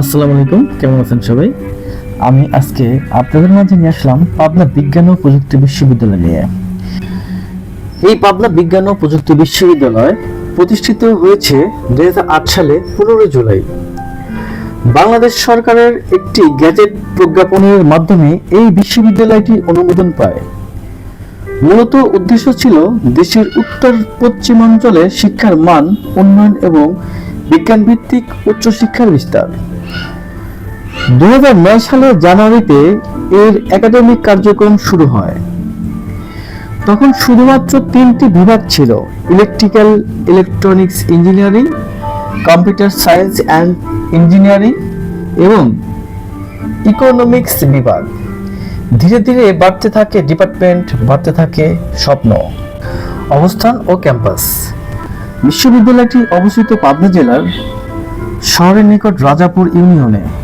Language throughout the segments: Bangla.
আসসালামু আলাইকুম, কেমন আছেন সবাই? আমি আজকে আপনাদের মাঝে নিয়ে আসলাম পাবনা বিজ্ঞান ও প্রযুক্তি বিশ্ববিদ্যালয় নিয়ে। এই পাবনা বিজ্ঞান ও প্রযুক্তি বিশ্ববিদ্যালয় প্রতিষ্ঠিত হয়েছে দুই সালে পনেরোই জুলাই। বাংলাদেশ সরকারের একটি গ্যাজেট প্রজ্ঞাপনের মাধ্যমে এই বিশ্ববিদ্যালয়টি অনুমোদন পায়। মূলত উদ্দেশ্য ছিল দেশের উত্তর পশ্চিমাঞ্চলে শিক্ষার মান, উন্নয়ন এবং বিজ্ঞান ভিত্তিক উচ্চশিক্ষার বিস্তার। দু সালের জানুয়ারিতে এর একাডেমিক কার্যক্রম শুরু হয়। তখন শুধুমাত্র তিনটি বিভাগ ছিল, electrical, electronics engineering, computer science and engineering এবং ইকোনমিক্স বিভাগ। ধীরে ধীরে বাড়তে থাকে ডিপার্টমেন্ট, বাড়তে থাকে স্বপ্ন, অবস্থান ও ক্যাম্পাস। বিশ্ববিদ্যালয়টি অবস্থিত পাবনা জেলার শহরের নিকট রাজাপুর ইউনিয়নে।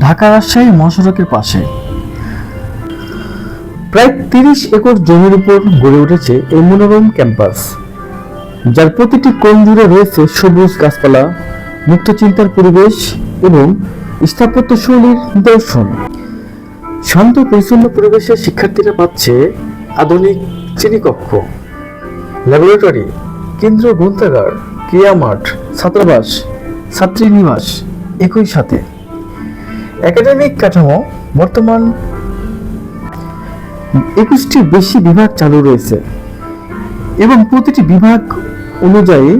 ঢাকা রাজশাহী মহাসড়কের পাশে। প্রায় তিরিশ একর জমির উপর গড়ে উঠেছে এই মনোরম ক্যাম্পাস, যার প্রতিটি কোণ জুড়ে রয়েছে সবুজ গাছপালা, মুক্ত চিন্তার পরিবেশ এবং স্থাপত্য শৈলীর নিদর্শন শান্ত, পরিচ্ছন্ন পরিবেশে শিক্ষার্থীরা পাচ্ছে আধুনিক শ্রেণীকক্ষ ল্যাবরেটরি কেন্দ্র গ্রন্থাগার ক্রিয়া মাঠ ছাত্রাবাস ছাত্রী নিবাস একই সাথে। একাডেমিক কাঠামো বর্তমান একুশটি বেশি বিভাগ চালু রয়েছে এবং প্রতিটি বিভাগ অনুযায়ী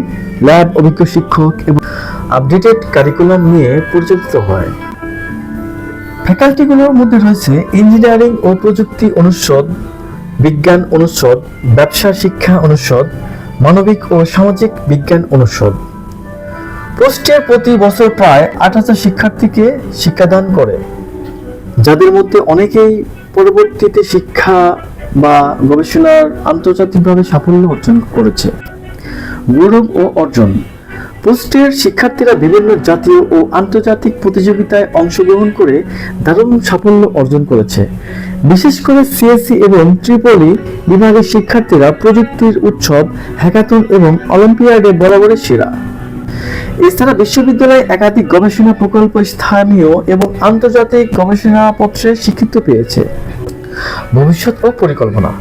ল্যাব, অভিজ্ঞ শিক্ষক এবং আপডেটেড কারিকুলাম নিয়ে পরিচালিত হয়। ফ্যাকাল্টিগুলোর মধ্যে রয়েছে ইঞ্জিনিয়ারিং ও প্রযুক্তি অনুষদ, বিজ্ঞান অনুষদ, ব্যবসা শিক্ষা অনুষদ, মানবিক ও সামাজিক বিজ্ঞান অনুষদ। পোস্টে প্রতি বছর প্রায় আট হাজার শিক্ষার্থীকে শিক্ষাদান করে। যাদের মধ্যে অনেকেই পরবর্তীতে শিক্ষা বা গবেষণার আন্তর্জাতিকভাবে সাফল্য অর্জন করেছে। গৌরব ও অর্জন। পোস্টের শিক্ষার্থীরা বিভিন্ন জাতীয় ও আন্তর্জাতিক প্রতিযোগিতায় অংশগ্রহণ করে দারুণ সাফল্য অর্জন করেছে। বিশেষ করে সিএসসি এবং ত্রিপলি বিভাগের শিক্ষার্থীরা প্রযুক্তির উৎসব হ্যাকাথন এবং অলিম্পিয়াডে বরাবরের সেরা। এছাড়া বিশ্ববিদ্যালয়ে একাধিক গবেষণা প্রকল্প স্থানীয় এবং আন্তর্জাতিক গবেষণা গবেষণাপত্রে স্বীকৃতি পেয়েছে। ভবিষ্যৎ ও পরিকল্পনা।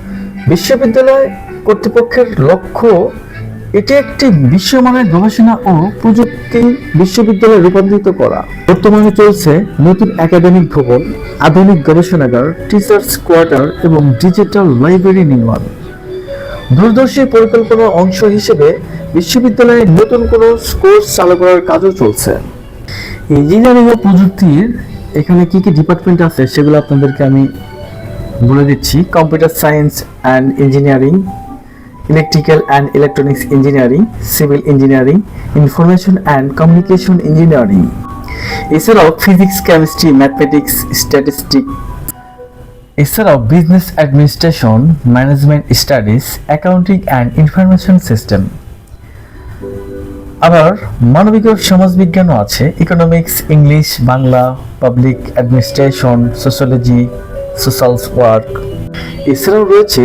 বিশ্ববিদ্যালয় কর্তৃপক্ষের লক্ষ্য, এটি একটি বিশ্বমানের গবেষণা ও প্রযুক্তি বিশ্ববিদ্যালয়ে রূপান্তরিত করা। বর্তমানে চলছে নতুন একাডেমিক ভবন, আধুনিক গবেষণাগার, টিচার্স কোয়ার্টার এবং ডিজিটাল লাইব্রেরি নির্মাণ। দূরদর্শী পরিকল্পনার অংশ হিসেবে বিশ্ববিদ্যালয়ে নতুন কোনো কোর্স চালু করার কাজও চলছে। ইঞ্জিনিয়ারিং ও প্রযুক্তির এখানে কি কি ডিপার্টমেন্ট আছে সেগুলো আপনাদেরকে আমি বলে দিচ্ছি। Computer science and engineering electrical and electronics engineering civil engineering information and communication engineering এছাড়াও ফিজিক্স কেমিস্ট্রি ম্যাথমেটিক্স স্ট্যাটিস্টিক এছাড়াও business administration management studies accounting and information system আবার মানবিক সমাজবিজ্ঞানও আছে। Economics English Bangla public administration sociology social work এছাড়াও রয়েছে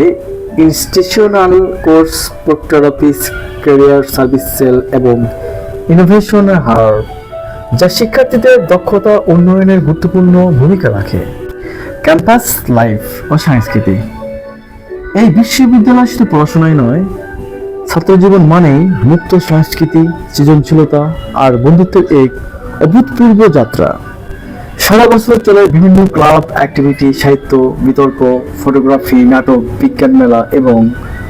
institutional course proctor office career service cell এবং ইনোভেশন হার, যা শিক্ষার্থীদের দক্ষতা উন্নয়নের গুরুত্বপূর্ণ ভূমিকা রাখে। ক্যাম্পাস লাইফ ও সংস্কৃতি এই বিশ্ববিদ্যালয় শুধু পড়াশোনায় নয় ছাত্রজীবন মানেই মুক্ত সংস্কৃতি, সৃজনশীলতা আর বন্ধুত্বের এক অভূতপূর্ব যাত্রা। সারা বছর চলে বিভিন্ন ক্লাব, অ্যাক্টিভিটি, সাহিত্য, বিতর্ক, ফটোগ্রাফি, নাটক, বিজ্ঞান মেলা এবং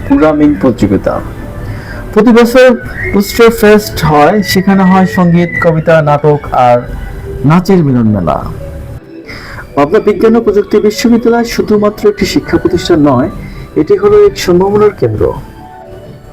প্রোগ্রামিং প্রতিযোগিতা। প্রতি বছর পোস্টার ফেস্ট হয়, সেখানে হয় সংগীত, কবিতা, নাটক আর নাচের মিলন মেলা। পাবনা বিজ্ঞান ও প্রযুক্তি বিশ্ববিদ্যালয় শুধুমাত্র একটি শিক্ষা প্রতিষ্ঠান নয়, এটি হলো এক সম্ভাবনার কেন্দ্র।